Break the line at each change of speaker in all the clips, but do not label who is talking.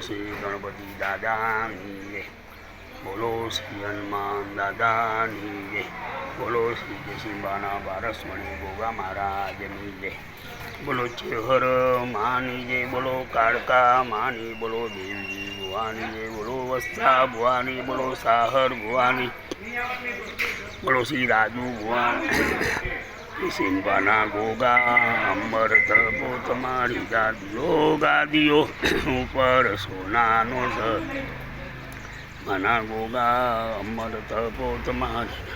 શ્રી ગણપતિ દાદાની જય. બોલો શ્રી હનુમાન દાદાની જય. બોલો શ્રી જયસિંબાના બારસમણી ગોગા મહારાજની જય. બોલો ચેહર માની જય, બોલો કાળકા માની, બોલો દેવજી ભુવાની જય, બોલો વસ્તા ભુવાની, બોલો સાહર ભુવાની. બોલો શ્રી રાજુ ભુવાની. સિંબાના ગોગા અંબર તરફો તમારી ગાદીઓ ગાદીઓ ઉપર સોનાનો સર મના ગોગા અમર તપો તમારી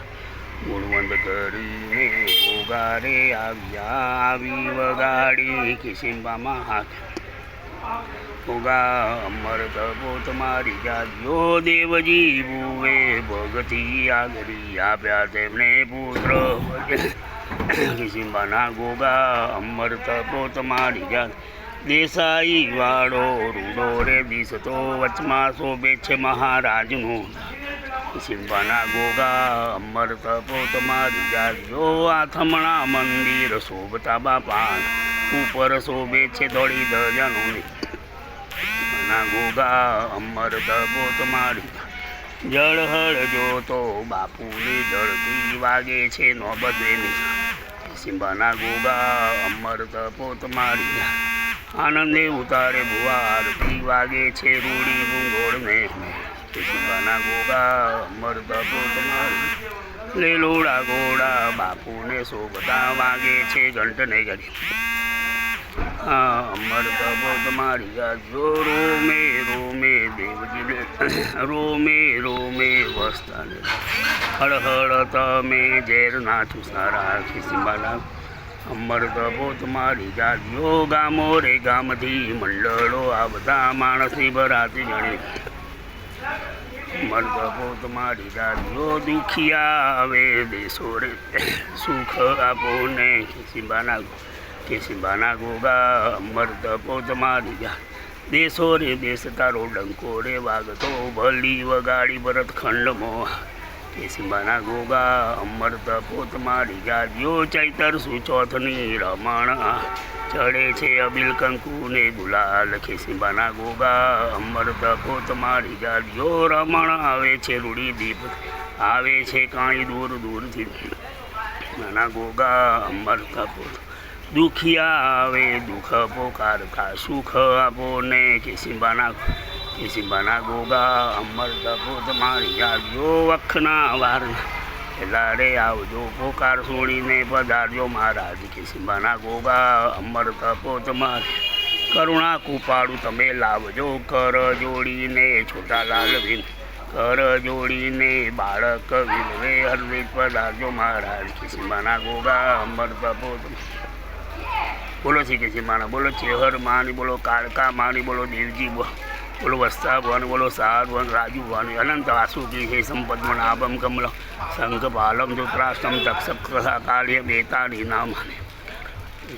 ગુણવંત કરીને ગોગા રે આવ્યા, આવી વગાડી કિસિંબામાં હાથ. ગોગા અમર તપો તમારી જાજો દેવજી ભુવે ભગતી આગરી આપ્યા તેમણે પુત્ર. કિસિંબાના ગોગા અમર તપો તમારી જાત. દેસાઈ વાળો રૂડો રે દિશતો વચમાં શોભે છે મહારાજનું. સિંબાના ગોગા અમર તપો તમારી આ થમણાં મંદિર શોભતા બાપા ઉપર શોભે છે દોડી દજનોની ના ગોગા અમર તપો તમારી જળ હળ જોતો બાપુની જળથી વાગે છે નોબતેની સિંબાના ગોગા અમર તપો તમારી આનંદે ઉતારે ભુવાર આરતી વાગે છે રૂડી ભૂંગોળને સિંબાના ગોગા અમર તપો તમારી લેલોડા ગોડા, બાપુને શોભતા વાગે છે ઘંટને ઘડી. અમર પોત તમારી જો રોમે રોમે દેવજીને રોમે રોમે વસ્તાને હળ હળ તમે ઝેર નાચું સારા ખિસિંબાલા અમર તપો મારી જાજો ગામો રે ગામથી મંડળો, આ બધા માણસી ભરાતી ગણી અમર તપો મારી જાજો દુખિયા આવે દેશો રે. સુખ આપો ને ખિસિંબાના ખિસિંબાના ગોગા. અમર તપો મારી જા દેશો રે દેશ તારો ડંકો રે વાગતો, ભલી વગાડી ભરત ખંડમો. કેસીબાના ગોગા અમર તપોત મારી જાજો ચૈતર સુચોથની રમણ. ચડે છે અબિલ કંકુ ને ગુલાલ ખેસિંબાના ગોગા અમર તપોત મારી જાજો રમણ. આવે છે રૂડી દીપ, આવે છે કાંઈ દૂર દૂરથી. નાના ગોગા અમર તપો દુખિયા આવે, દુઃખ પોકારતા સુખ આપો ને. કિસિંબાના કિસિંબાના ગોગા અમર તપો તમારી જાજો વખના વાર લાડે આવજો પોકાર છોડીને પધારજો મહારાજ. કિસિંબાના ગોગા અમર તપો તમારી કરુણા કુપાળું તમે લાવજો કર જોડીને છોટા લાલ વિન કર જોડીને બાળક વિનવે હરદિત પધારજો મહારાજ. કિસિંબાના ગોગા અમર તપો તમારી બોલો શ્રી કૃષ્ણ માના બોલો ચેહર માની બોલો, કાળકા માની બોલો, દેવજી બોલો વસ્તા ભવન, બોલો સાર ભવન, રાજુ ભવન, અનંત વાસુકી હે સંપદ નાભમ કમલ, શંખ પાલમ ધૃતરાષ્ટ્રમ તક્ષક કાળ્ય બેતાની નામાને.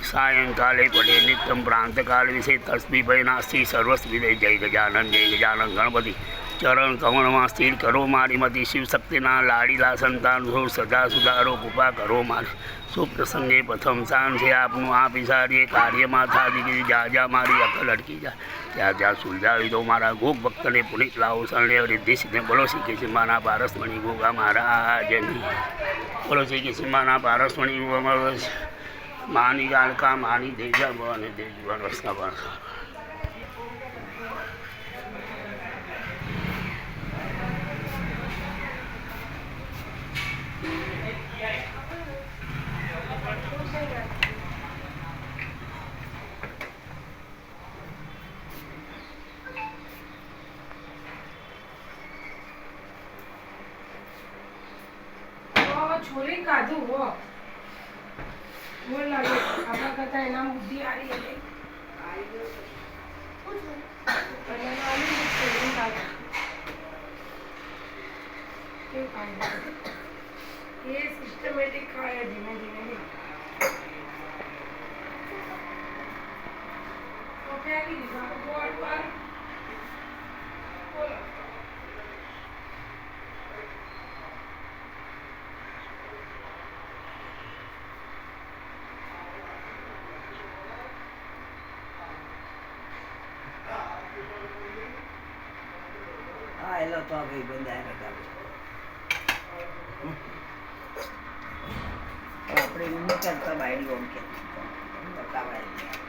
સાયંકાલે પડે નિત્યમ પ્રાંતકાળ વિશે તસ્મી ભય નાસ્તી સર્વસ્વી જય ગજાનન જય ગજાનન ગણપતિ. ચરણ કમળમાં સ્થિર કરો મારી મતી. શિવ શક્તિના લાડીલા સંતાન છો સદા સુધારો કૃપા કરો મારી. પ્રસંગે પ્રથમ સ્થાન છે આપનું. આ પિસારીએ કાર્યમાં ગઈ જા જા, મારી અકલ અટકી જાય ત્યાં ત્યાં સુલઝાવી દો મારા ગોપ ભક્તને પુનિત લાવો. શરણે રિદ્ધિ સિદ્ધે બોલો, શ્રી કૃષ્ણમાના પારસમણી ગોગા મહારાજની બોલો, શ્રી કૃષ્ણમાના પારસમણી ગોગા માની ગાળકા, માની દેજા ભવાની દેજી ભવન વસના
છોલી કાઢું હો. બોલ લાગે આપણા કરતા એના બુદ્ધિ આવી એટલે. એ સિસ્ટમેટિક ખાય ધીમે ધીમે. તો ફેંકી દીધું. આપણે પર. બોલો.
એલો તો ભાઈ બંધાય આપણે નહીં કરતા બાયડી ઓમ કે. બતાવાય.